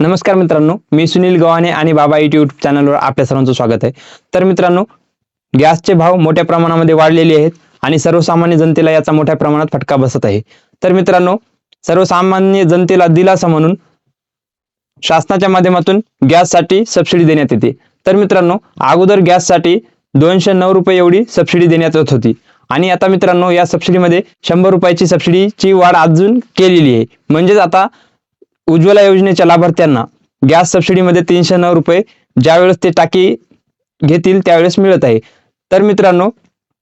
नमस्कार मित्रांनो मी सुनील गव्हाणे आणि बाबा यूट्यूब चॅनलवर आपल्या सर्वांचं स्वागत आहे. तर मित्रांनो गॅसचे भाव मोठ्या प्रमाणामध्ये वाढलेले आहेत आणि सर्वसामान्य जनतेला याचा मोठ्या प्रमाणात फटका बसत आहे. तर मित्रांनो सर्वसामान्य जनतेला दिलासा म्हणून शासनाच्या माध्यमातून गॅससाठी सबसिडी देण्यात येते. तर मित्रांनो अगोदर गॅससाठी दोनशे नऊ रुपये एवढी सबसिडी देण्यात येत होती. आणि आता मित्रांनो या सबसिडीमध्ये शंभर रुपयाची सबसिडीची वाढ अजून केलेली आहे. म्हणजेच आता उज्ज्वला योजनेच्या लाभार्थ्यांना गॅस सबसिडीमध्ये तीनशे नऊ रुपये ज्यावेळेस ते टाकी घेतील त्यावेळेस मिळत आहे. तर मित्रांनो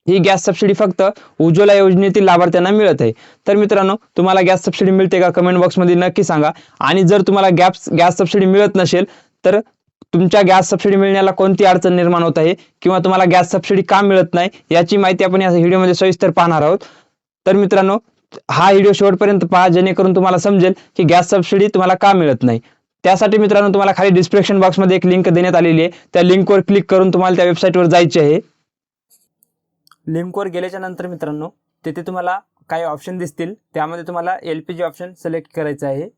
ही गॅस सबसिडी फक्त उज्ज्वला योजनेतील लाभार्थ्यांना मिळत आहे. तर मित्रांनो तुम्हाला गॅस सबसिडी मिळते का कमेंट बॉक्समध्ये नक्की सांगा. आणि जर तुम्हाला गॅस गॅस सबसिडी मिळत नसेल तर तुमच्या गॅस सबसिडी मिळण्याला कोणती अडचण निर्माण होत आहे किंवा तुम्हाला गॅस सबसिडी का मिळत नाही याची माहिती आपण या व्हिडिओमध्ये सविस्तर पाहणार आहोत. तर मित्रांनो हा व्हिडिओ शेवटपर्यंत पहा जेणेकरून तुम्हाला समजेल की गॅस सबसिडी तुम्हाला का मिळत नाही. त्यासाठी मित्रांनो तुम्हाला खाली डिस्क्रिप्शन बॉक्समध्ये एक लिंक देण्यात आलेली आहे. त्या लिंकवर क्लिक करून तुम्हाला त्या वेबसाईटवर जायचे आहे. लिंकवर गेल्याच्यानंतर मित्रांनो तिथे तुम्हाला काही ऑप्शन दिसतील. त्यामध्ये तुम्हाला L P G option select करायचं आहे.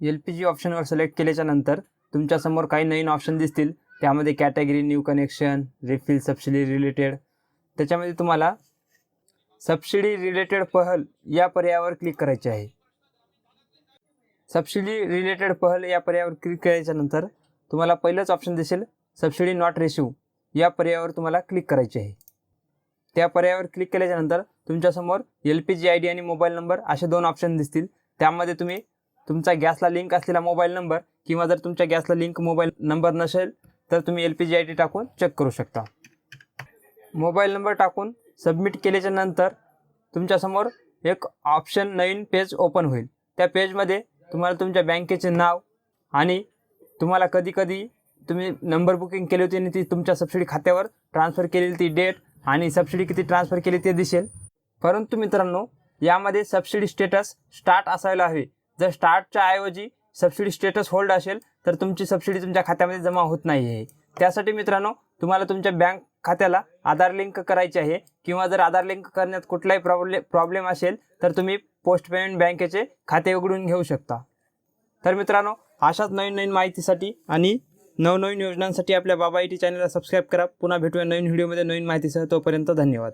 एल पी जी ऑप्शनवर सिलेक्ट केल्याच्यानंतर तुमच्यासमोर काही नवीन ऑप्शन दिसतील. त्यामध्ये category new connection refill subsidy related त्याच्यामध्ये तुम्हाला सबसिडी रिलेटेड पहल या पर्यायावर क्लिक करायचे आहे. सबसिडी रिलेटेड पहल या पर्यायावर क्लिक केल्याच्यानंतर तुम्हाला पहिलंच ऑप्शन दिसेल सबसिडी नॉट रिसिव्ह या पर्यायावर तुम्हाला क्लिक करायचे आहे. त्या पर्यायावर क्लिक केल्याच्यानंतर तुमच्यासमोर L P G I D आणि मोबाईल नंबर असे दोन ऑप्शन दिसतील. त्यामध्ये तुम्ही तुमचा गॅसला लिंक असलेला मोबाईल नंबर किंवा जर तुमच्या गॅसला लिंक मोबाईल नंबर नसेल तर तुम्ही L P G I D टाकून चेक करू शकता. मोबाईल नंबर टाकून सबमिट केल्याच्यानंतर तुमच्यासमोर एक ऑप्शन नवीन पेज ओपन होईल. त्या पेजमध्ये तुम्हाला तुमच्या बँकेचे नाव आणि तुम्हाला कधी कधी तुम्ही नंबर बुकिंग केली होती आणि ती तुमच्या सबसिडी खात्यावर ट्रान्सफर केलेली ती डेट आणि सबसिडी किती ट्रान्सफर केली ते दिसेल. परंतु मित्रांनो यामध्ये सबसिडी स्टेटस स्टार्ट असायला हवे. जर स्टार्टच्या ऐवजी सबसिडी स्टेटस होल्ड असेल तर तुमची सबसिडी तुमच्या खात्यामध्ये जमा होत नाही आहे त्यासाठी मित्रांनो तुम्हाला तुमच्या बँक खात्याला आधार लिंक करायचे आहे किंवा जर आधार लिंक करण्यात कुठलाही प्रॉब्ले प्रॉब्लेम असेल तर तुम्ही पोस्ट पेमेंट बँकेचे खाते उघडून घेऊ शकता. तर मित्रांनो अशाच नवीन नवीन माहितीसाठी आणि नवनवीन योजनांसाठी आपल्या बाबा आय टी चॅनलला सबस्क्राईब करा. पुन्हा भेटूया नवीन व्हिडिओमध्ये नवीन माहितीसह. तोपर्यंत धन्यवाद.